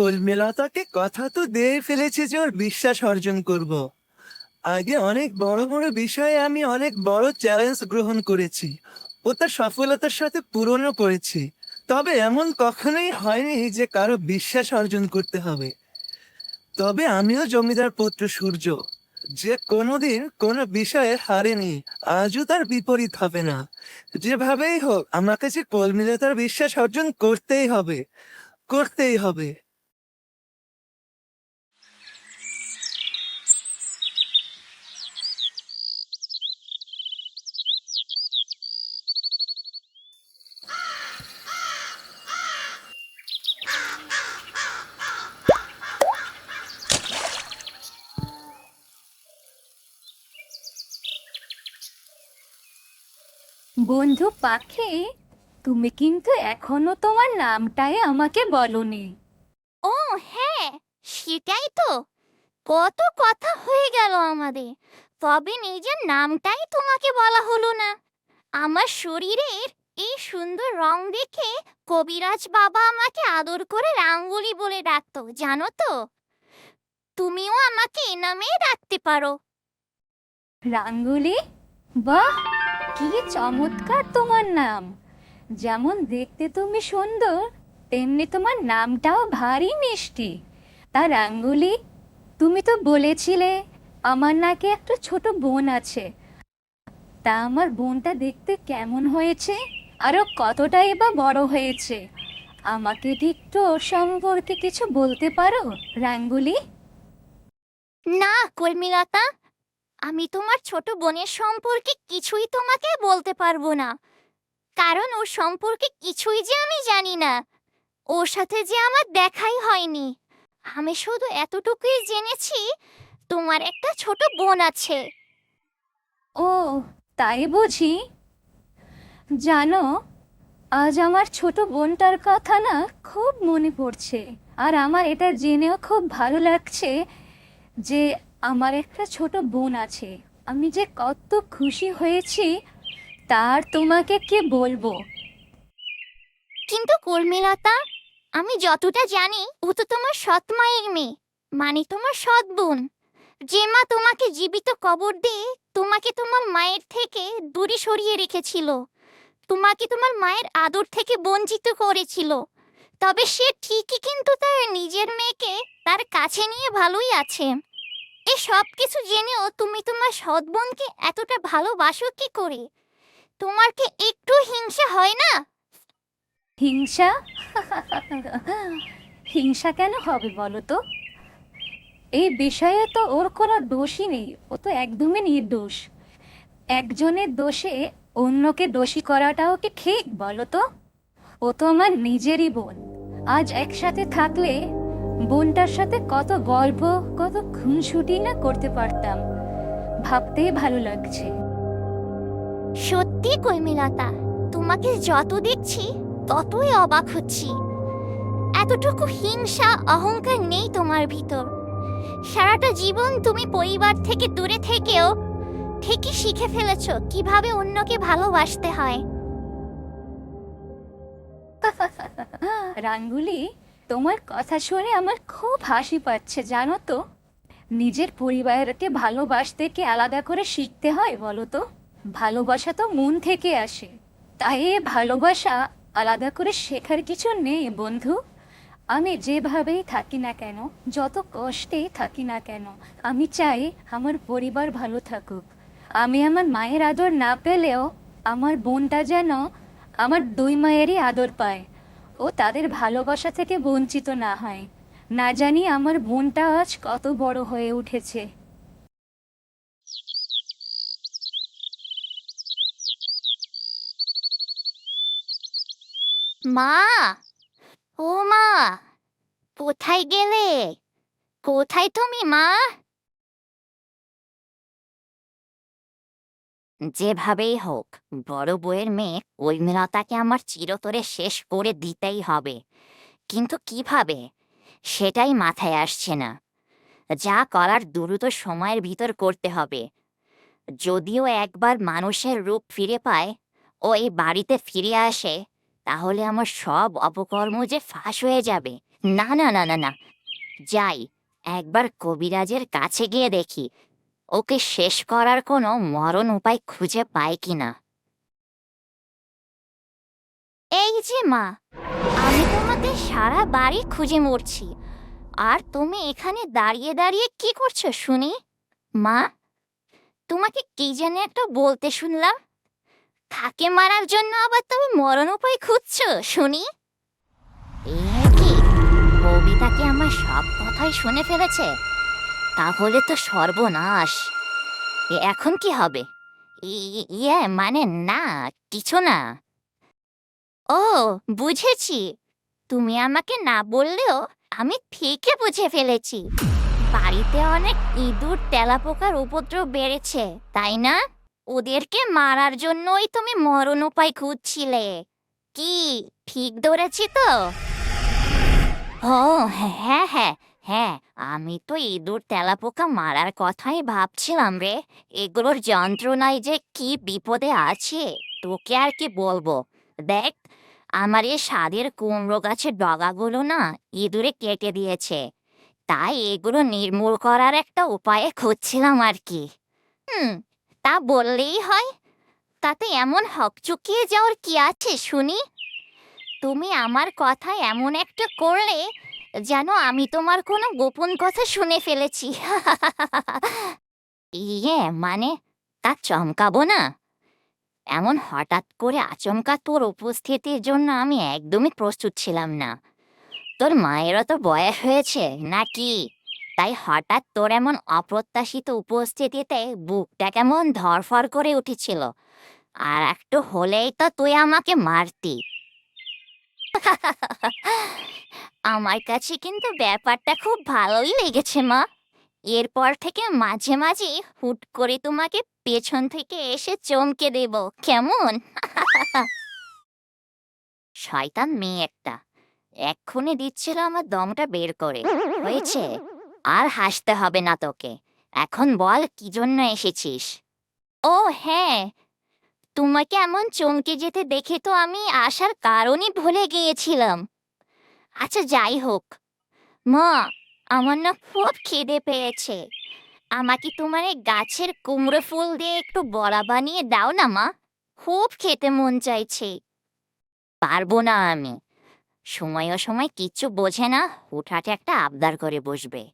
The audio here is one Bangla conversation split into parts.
কলমেলতাকে কথা তো দিয়ে ফেলেছি যে ওর বিশ্বাস অর্জন করব। আগে অনেক বড় বড় বিষয়ে আমি অনেক বড় চ্যালেঞ্জ গ্রহণ করেছি। ও তার সফলতার সাথে পূরণও করেছি। তবে এমন কখনোই হয়নি যে কারও বিশ্বাস অর্জন করতে হবে। তবে আমিও জমিদার পুত্র সূর্য। যে কোনোদিন কোনো বিষয়ে হারেনি, আজও তার বিপরীত হবে না। যেভাবেই হোক, আমাকে যে কলমিলতার বিশ্বাস অর্জন করতেই হবে করতেই হবে বন্ধু পাখি তুমি কিন্তু এখনও তোমার নামটাই আমাকে বলনি। ও হ্যাঁ সেটাই তো। কত কথা হয়ে গেল আমাদের তবে নিজের নামটাই তোমাকে বলা হলো না। আমার শরীরের এই সুন্দর রং দেখে কবিরাজ বাবা আমাকে আদর করে রাঙ্গুলি বলে ডাকতো জানো তো? তুমিও আমাকে এ নামেই ডাকতে পারো। রাঙ্গুলি? বাহ! কি চমৎকার তোমার নাম। যেমন দেখতে তুমি সুন্দর, তেমনি তোমার নামটাও ভারী মিষ্টি। তা রাঙ্গুলি তুমি তো বলেছিলে আমার নাকি একটা ছোট বোন আছে। তা আমার বোনটা দেখতে কেমন হয়েছে? আরও কতটাই বা বড় হয়েছে? আমাকে ঠিক তো ওর সম্পর্কে কিছু বলতে পারো, রাঙ্গুলি? না, কর্মীলতা আমি তোমার ছোট বোনের সম্পর্কে কিছুই তোমাকে বলতে পারব না। কারণ ওর সম্পর্কে কিছুই যে আমি জানি না। ওর সাথে যে আমার দেখাই হয়নি। আমি শুধু এতটুকুই জেনেছি, তোমার একটা ছোট বোন আছে। ও, তাই বুঝি? জানো, আজ আমার ছোট বোনটার কথা না খুব মনে পড়ছে। আর আমার এটা জেনেও খুব ভালো লাগছে যে আমার একটা ছোট বোন আছে। আমি যে কত খুশি হয়েছি, তার তোমাকে কে বলব? কিন্তু কর্মীলতা, আমি যতটা জানি, ও তো তোমার সৎ মায়ের মেয়ে মানে তোমার সৎ বোন। যে মা তোমাকে জীবিত কবর দিয়ে তোমাকে তোমার মায়ের থেকে দূরে সরিয়ে রেখেছিল, তোমাকে তোমার মায়ের আদর থেকে বঞ্চিত করেছিল, তবে সে ঠিকই কিন্তু তার নিজের মেয়েকে তার কাছে নিয়ে ভালোই আছে। এই সব কিছু জেনেও তুমি তোমার সৎ বোনকে এতটা ভালোবাসো কি করে? তোমার কি একটু হিংসা হয় না? হিংসা? হিংসা কেন হবে বলো তো? এই বিষয়ে তো ওর কোনো দোষই নেই, ও তো একদমই নির্দোষ। একজনের দোষে অন্যকে দোষী করাটাও কি ঠিক বলো তো? ও তো আমার নিজেরই বোন, আজ একসাথে থাকলে বোনটার সাথে কত গল্প কত খুনসুটি না করতে পারতাম। ভাবতেই ভালো লাগছে। সত্যি কৈমিলতা তোমাকে যত দেখছি ততই অবাক হচ্ছি। এতটুকু হিংসা অহংকার নেই তোমার ভিতর। সারাটা জীবন তুমি পরিবার থেকে দূরে থেকেও ঠিকই শিখে ফেলেছো কীভাবে অন্যকে ভালোবাসতে হয়। রাঙ্গুলি তোমার কথা শুনে আমার খুব হাসি পাচ্ছে, জানো তো। নিজের পরিবারকে ভালোবাসতে কি আলাদা করে শিখতে হয় বলো তো? ভালোবাসা তো মন থেকে আসে। তাই ভালোবাসা আলাদা করে শেখার কিছু নেই, বন্ধু। আমি যেভাবেই থাকি না কেন, যত কষ্টেই থাকি না কেন, আমি চাই আমার পরিবার ভালো থাকুক। আমি আমার মায়ের আদর না পেলেও আমার বোনটা যেন আমার দুই মায়েরই আদর পায়। ও তাদের ভালোবাসা থেকে বঞ্চিত না হয়। না জানি আমার বোনটা আজ কত বড় হয়ে উঠেছে। মা! ও মা! কোথায় গেলে? কোথায় তুমি মা? যেভাবেই হোক, বড় বউয়ের মেয়ে ওই ঐমিলতাকে আমার চিরতরে শেষ করে দিতেই হবে। কিন্তু কীভাবে? সেটাই মাথায় আসছে না। যা করার দ্রুত সময়ের ভিতর করতে হবে। যদিও একবার মানুষের রূপ ফিরে পায় ও এই বাড়িতে ফিরে আসে, তাহলে আমার সব অপকর্ম যে ফাঁস হয়ে যাবে। না না না না না। যাই, একবার কবিরাজের কাছে গিয়ে দেখি ওকে শেষ করার কোনো মরণ উপায় খুঁজে পাই কিনা এই যে মা, আমি তোমাকে সারা বাড়ি খুঁজে মরছি। আর তুমি এখানে দাঁড়িয়ে দাঁড়িয়ে কি করছ শুনি? মা, তোমাকে কি জানি একটা বলতে শুনলাম। কাকে মারার জন্য আবার তুমি মরণ উপায় খুঁজছো শুনি। এ কি কবিতাকে আমার সব কথাই শুনে ফেলেছে? তাহলে তো সর্বনাশ। এখন কি হবে? ইয়ে মানে না, কিছু না। ও, বুঝেছি। তুমি আমাকে না বললেও আমি ঠিকই বুঝে ফেলেছি। বাড়িতে অনেক ইঁদুর তেলাপোকার উপদ্রব বেড়েছে, তাই না? ওদেরকে মারার জন্যই তুমি মরণ উপায় খুঁজছিলে। কি, ঠিক ধরেছি তো? ও হ্যাঁ হ্যাঁ। হ্যাঁ আমি তো ইঁদুর তেলাপোকা মারার কথাই ভাবছিলাম রে। এগুলোর যন্ত্রণায় যে কি বিপদে আছে, তোকে আর কি বলব? দেখ, আমার এই স্বাদের কুমড়ো গাছের ডগাগুলো না ইঁদুরে কেটে দিয়েছে। তাই এগুলো নির্মূল করার একটা উপায় খুঁজছিলাম আর কি। হুম, তা বললেই হয়। তাতে এমন হকচকিয়ে যাওয়ার কি আছে শুনি? তুমি আমার কথা এমন একটা করলে যেন আমি তোমার কোনো গোপন কথা শুনে ফেলেছি। ইয়ে মানে? তা চমকাবো না। এমন হঠাৎ করে আচমকা তোর উপস্থিতির জন্য আমি একদমই প্রস্তুত ছিলাম না। তোর মায়েরও তো বয়স হয়েছে, নাকি? তাই হঠাৎ তোর এমন অপ্রত্যাশিত উপস্থিতিতে বুকটা কেমন ধরফর করে উঠেছিল। আর একটু হলেই তো তুই আমাকে মারতি। আমার কাছে কিন্তু ব্যাপারটা খুব ভালোই লেগেছে, মা। এরপর থেকে মাঝে মাঝে হুট করে তোমাকে পেছন থেকে এসে চমকে দেব, কেমন? শয়তান মেয়ে একটা। এক্ষুনি দিচ্ছিল আমার দমটা বের করে। হয়েছে? আর হাসতে হবে না তোকে। এখন বল, কি জন্য এসেছিস? ও হ্যাঁ। তোমাকে এমন চমকে যেতে দেখে তো আমি আসার কারণই ভুলে গিয়েছিলাম। আচ্ছা যাই হোক। মা, আমার না খুব খিদে পেয়েছে। আমাকে তোমার এই গাছের কুমড়ো ফুল দিয়ে একটু বড়া বানিয়ে দাও না, মা? খুব খেতে মন চাইছে। পারব না আমি। সময় সময় কিচ্ছু বোঝে না, হুটহাট একটা আবদার করে বসবে।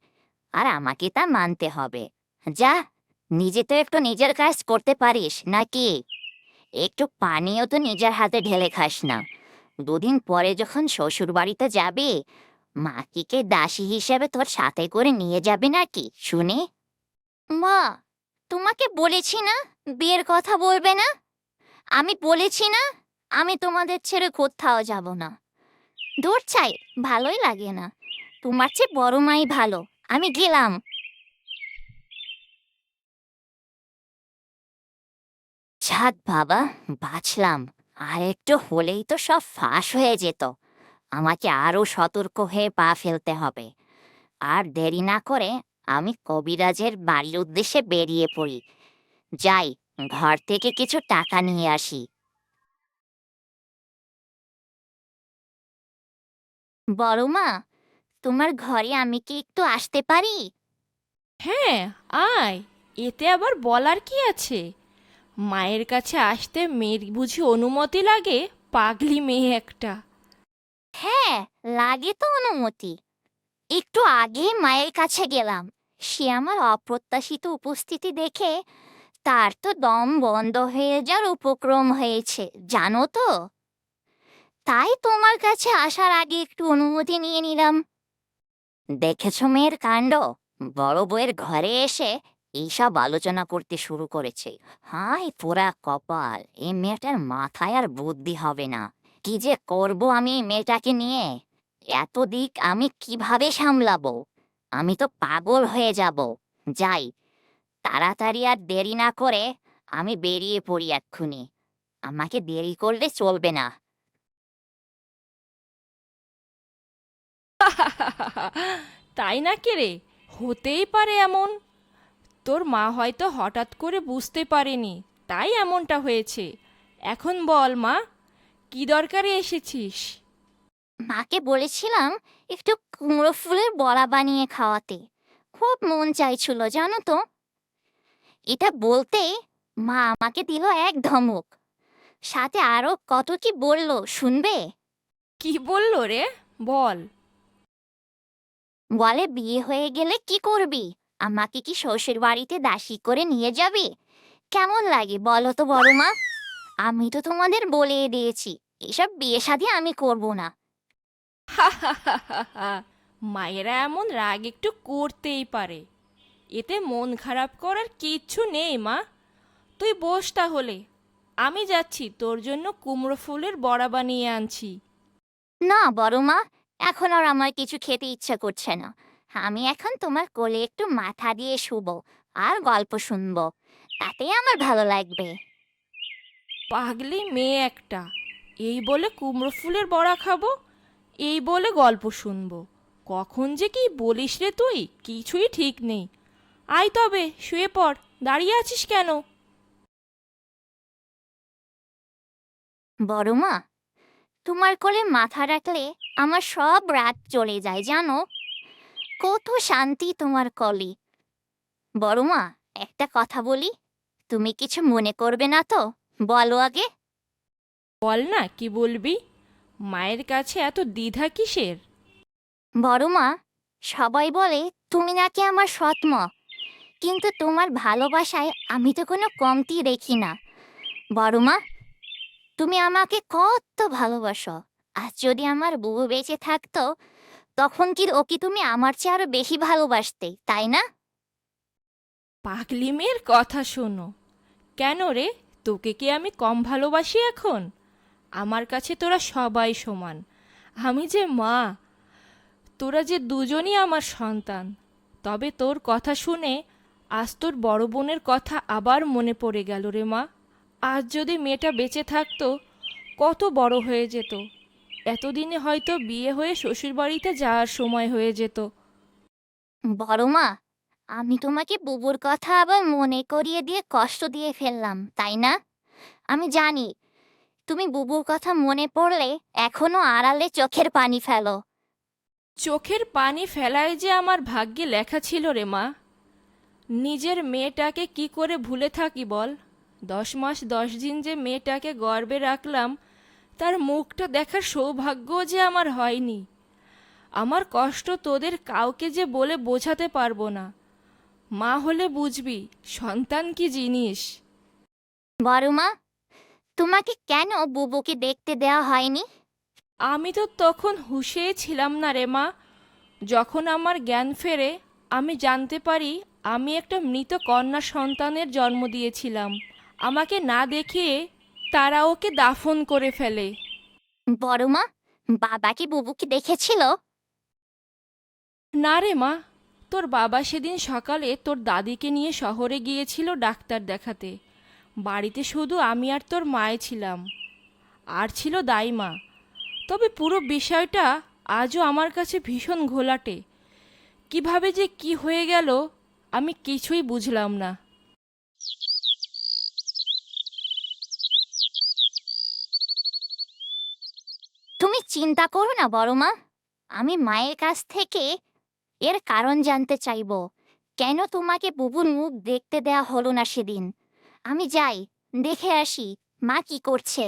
আর আমাকে তা মানতে হবে। যা, নিজে তো একটু নিজের কাজ করতে পারিস, নাকি? একটু পানিও তো নিজের হাতে ঢেলে খাস না। দুদিন পরে যখন শ্বশুর বাড়িতে যাবে, মাকিকে দাসী হিসেবে তোর সাথে করে নিয়ে যাবে নাকি, শুনে। মা, তোমাকে বলেছি না বিয়ের কথা বলবে না? আমি বলেছি না আমি তোমাদের ছেড়ে কোথাও যাব না। দূর চাই, ভালোই লাগে না। তোমার চেয়ে বড় মাই ভালো, আমি গেলাম। ছাদ বাবা, বাঁচলাম। আর একটু হলেই তো সব ফাঁস হয়ে যেত। আমাকে আরও সতর্ক হয়ে পা ফেলতে হবে। আর দেরি না করে আমি কবিরাজের বাড়ির উদ্দেশ্যে বেরিয়ে পড়ি। যাই, ঘর থেকে কিছু টাকা নিয়ে আসি। বড় মা তোমার ঘরে আমি কি একটু আসতে পারি? হ্যাঁ আয়। এতে আবার বলার কি আছে? মায়ের কাছে আসতে মেয়ের বুঝি অনুমতি লাগে? পাগলি মেয়ে একটা। হ্যাঁ লাগে তো অনুমতি। একটু আগে মায়ের কাছে গেলাম। সে আমার অপ্রত্যাশিত উপস্থিতি দেখে তার তো দম বন্ধ হয়ে যাওয়ার উপক্রম হয়েছে, জানো তো? তাই তোমার কাছে আসার আগে একটু অনুমতি নিয়ে নিলাম। দেখেছ মেয়ের কাণ্ড? বড় বউয়ের ঘরে এসে এইসব আলোচনা করতে শুরু করেছে। হাই পোড়া কপাল এই মেয়েটার মাথায় আর বুদ্ধি হবে না। কি যে করব আমি এই মেয়েটাকে নিয়ে? এত দিক আমি কীভাবে সামলাবো? আমি তো পাগল হয়ে যাব। যাই, তাড়াতাড়ি আর দেরি না করে আমি বেরিয়ে পড়ি এক্ষুনি। আমাকে দেরি করলে চলবে না। তাই না কে রে? হতেই পারে এমন। তোর মা হয়তো হঠাৎ করে বুঝতে পারেনি তাই এমনটা হয়েছে। এখন বল মা কি দরকারে এসেছিস? মাকে বলেছিলাম একটু কুমড়ো ফুলের বড়া বানিয়ে খাওয়াতে। খুব মন চাইছিল জানো তো? এটা বলতে মা আমাকে দিল এক ধমক। সাথে আরও কত কি বলল শুনবে? কি বলল রে? বল। বলে বিয়ে হয়ে গেলে কি করবি? আমাকে কি শ্বশুর বাড়িতে দাসী করে নিয়ে যাবে? কেমন লাগে বলো তো বড় মা আমি তো তোমাদের বলে দিয়েছি এসব বিয়ে শাদী আমি করব না। মায়েরা এমন রাগ একটু করতেই পারে। এতে মন খারাপ করার কিচ্ছু নেই মা। তুই বস তাহলে। আমি যাচ্ছি তোর জন্য কুমড়ো ফুলের বড়া বানিয়ে আনছি। না বড় মা এখন আর আমার কিছু খেতে ইচ্ছা করছে না। আমি এখন তোমার কোলে একটু মাথা দিয়ে শুবো আর গল্প শুনব। তাতেই আমার ভালো লাগবে। পাগলি মেয়ে একটা। এই বলে কুমড়ো ফুলের বড়া খাব এই বলে গল্প শুনব। কখন যে কি বলিস রে তুই? কিছুই ঠিক নেই। আয় তবে শুয়ে পড়। দাঁড়িয়ে আছিস কেন? বড় মা তোমার কোলে মাথা রাখলে আমার সব রাত চলে যায় জানো? কত শান্তি তোমার কলি। বড়মা একটা কথা বলি তুমি কিছু মনে করবে না তো বলো আগে। বল না কি বলবি? মায়ের কাছে এত দ্বিধা কিসের? বড়মা সবাই বলে তুমি নাকি আমার সৎ মা কিন্তু তোমার ভালোবাসায় আমি তো কোনো কমতি দেখি না। বড়মা তুমি আমাকে কত ভালোবাসো আর যদি আমার বউ বেঁচে থাকতো তখন কি ওকে তুমি আমার চেয়ে আরও বেশি ভালোবাসতে, তাই না? পাগলি মেয়ের কথা শোনো। কেন রে? তোকে কি আমি কম ভালোবাসি এখন? আমার কাছে তোরা সবাই সমান। আমি যে মা, তোরা যে দুজনই আমার সন্তান। তবে তোর কথা শুনে আজ তোর বড় বোনের কথা আবার মনে পড়ে গেল রে মা। আজ যদি মেয়েটা বেঁচে থাকতো, কত বড় হয়ে যেত। এতদিনে হয়তো বিয়ে হয়ে শ্বশুরবাড়িতে যাওয়ার সময় হয়ে যেত। বড় মা আমি তোমাকে বুবুর কথা আবার মনে করিয়ে দিয়ে কষ্ট দিয়ে ফেললাম তাই না? আমি জানি তুমি বুবুর কথা মনে পড়লে এখনও আড়ালে চোখের পানি ফেলো। চোখের পানি ফেলায় যে আমার ভাগ্যে লেখা ছিল রে মা। নিজের মেয়েটাকে কি করে ভুলে থাকি বল? দশ মাস দশ দিন যে মেয়েটাকে গর্বে রাখলাম তার মুখটা দেখার সৌভাগ্য যে আমার হয়নি। আমার কষ্ট তোদের কাউকে যে বলে বোঝাতে পারব না। মা হলে বুঝবি সন্তান কি জিনিস। বড় মা তোমাকে কেন বুবুকে দেখতে দেওয়া হয়নি? আমি তো তখন হুশে ছিলাম না রে মা। যখন আমার জ্ঞান ফেরে আমি জানতে পারি আমি একটা মৃত কন্যা সন্তানের জন্ম দিয়েছিলাম। আমাকে না দেখিয়ে তারা ওকে দাফন করে ফেলে। বড় মা বাবা কি বুবুকে দেখেছিল? না রে মা তোর বাবা সেদিন সকালে তোর দাদিকে নিয়ে শহরে গিয়েছিল ডাক্তার দেখাতে। বাড়িতে শুধু আমি আর তোর মায়ে ছিলাম। আর ছিল দাইমা। তবে পুরো বিষয়টা আজও আমার কাছে ভীষণ ঘোলাটে। কীভাবে যে কি হয়ে গেল আমি কিছুই বুঝলাম না তুমি চিন্তা করো না, বড় মা। আমি মায়ের কাছ থেকে এর কারণ জানতে চাইব। কেন তোমাকে বুবুর মুখ দেখতে দেয়া হলো না সেদিন? আমি যাই, দেখে আসি, মা কি করছে।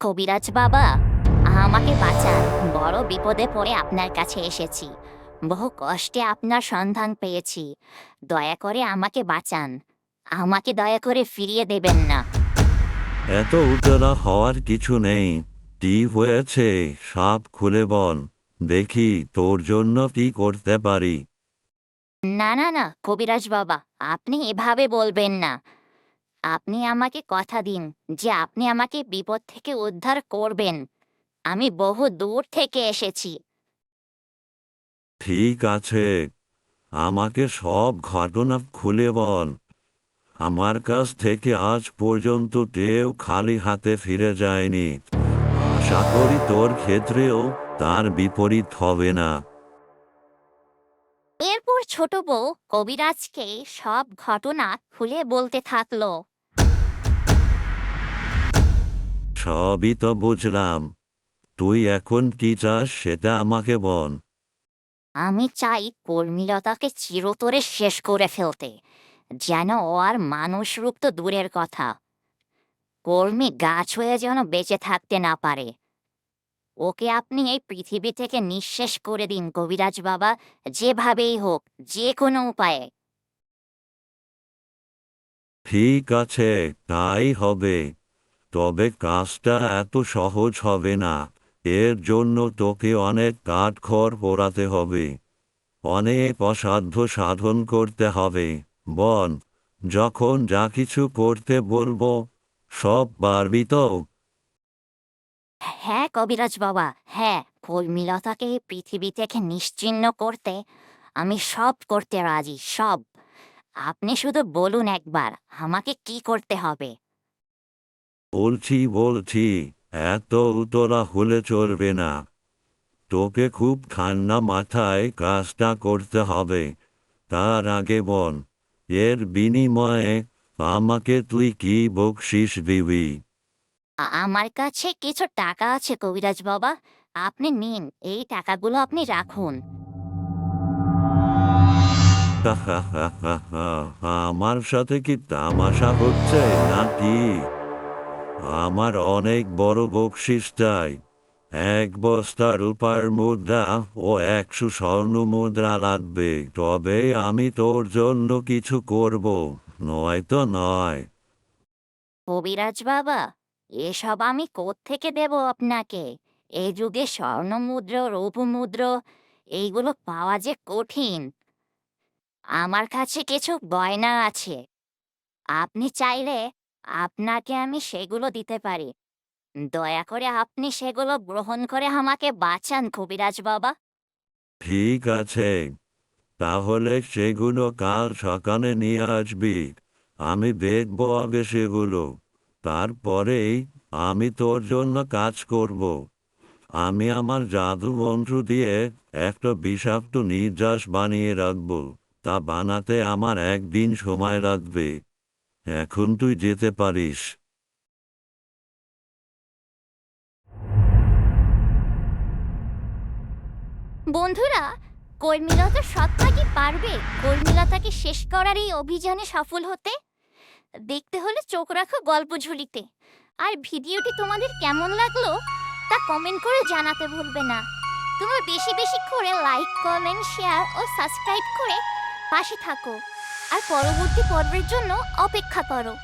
কবিরাজ বাবা, আমাকে বাঁচান, বড় বিপদে পড়ে আপনার কাছে এসেছি। বহু কষ্টে আপনার সন্ধান পেয়েছি। দয়া করে আমাকে বাঁচান। আমাকে দয়া করে ফিরিয়ে দেবেন না। এত উতলা হওয়ার কিছু নেই। কি হয়েছে? সব খুলে বল। দেখি তোর জন্য কি করতে পারি। না না না কবিরাজ বাবা আপনি এভাবে বলবেন না। আপনি আমাকে কথা দিন যে আপনি আমাকে বিপদ থেকে উদ্ধার করবেন। আমি বহু দূর থেকে এসেছি। ঠিক আছে। আমাকে সব ঘটনা খুলে বল। আমার কাছ থেকে আজ পর্যন্ত কেউ খালি হাতে ফিরে যায়নি। আশা করি তোর ক্ষেত্রেও তার বিপরীত হবে না। এরপর ছোট বউ কবিরাজকে সব ঘটনা খুলে বলতে থাকল। সবই তো বুঝলাম। তুই এখন কি চাস সেটা আমাকে বল। আমি চাই কর্মীলতাকে চিরতরে শেষ করে ফেলতে। যেন ও আর মানুষ রূপ তো দূরের কথা। কর্মী গাছ হয়ে যেন বেঁচে থাকতে না পারে। ওকে আপনি এই পৃথিবী থেকে নিঃশেষ করে দিন, কবিরাজ বাবা। যেভাবেই হোক যে কোনো উপায়ে। ঠিক আছে, তাই হবে। তবে কাজটা এত সহজ হবে না। এর জন্য তোকে অনেক কাঠখড় পোড়াতে হবে। অনেক অসাধ্য সাধন করতে হবে। বল যখন যা কিছু করতে বলব সব পারবি তো? হ্যাঁ কবিরাজ বাবা হ্যাঁ কর্মীলতাকে পৃথিবী থেকে নিশ্চিহ্ন করতে আমি সব করতে রাজি সব। আপনি শুধু বলুন একবার আমাকে কি করতে হবে? বলছি বলছি এত উতলা হলে চলবে না। তোকে খুব ঠান্ডা মাথায় কাজটা করতে হবে তার আগে বল। এর বিনিময়ে আমাকে তুই কি বকশিস দিবি আমার কাছে কিছু টাকা আছে কবিরাজ বাবা। আপনি নিন এই টাকাগুলো আপনি রাখুন। আমার সাথে কি তামাশা হচ্ছে নাকি? আমার অনেক বড় বকশিস চাই। এক বস্তা রূপার মুদ্রা ও একশো স্বর্ণ মুদ্রা লাগবে, তবে আমি তোর জন্য কিছু করব। নয় তো নয়। কবিরাজ বাবা, এসব আমি থেকে দেব আপনাকে? এই যুগে স্বর্ণমুদ্র রৌপমুদ্র এইগুলো পাওয়া যে কঠিন। আমার কাছে কিছু গয়না আছে। আপনি চাইলে আপনাকে আমি সেগুলো দিতে পারি। দয়া করে আপনি সেগুলো গ্রহণ করে আমাকে বাঁচান, কবিরাজ বাবা। ঠিক আছে। তাহলে সেগুলো কাল সকালে নিয়ে আসবি। আমি দেখব আগে সেগুলো। তারপরেই আমি তোর জন্য কাজ করব। আমি আমার জাদু মন্ত্র দিয়ে একটা বিষাক্ত নির্যাস বানিয়ে রাখব। তা বানাতে আমার একদিন সময় লাগবে। এখন তুই যেতে পারিস। বন্ধুরা কর্মীলতা সত্তা কি পারবে। কর্মীলতাকে শেষ করার এই অভিযানে সফল হতে। দেখতে হলে চোখ রাখো গল্প ঝুলিতে। আর ভিডিওটি তোমাদের কেমন লাগল, তা কমেন্ট করে জানাতে ভুলবে না। তোমরা বেশি বেশি করে লাইক কমেন্ট শেয়ার ও সাবস্ক্রাইব করে পাশে থাকো। আর পরবর্তী পর্বের জন্য অপেক্ষা করো।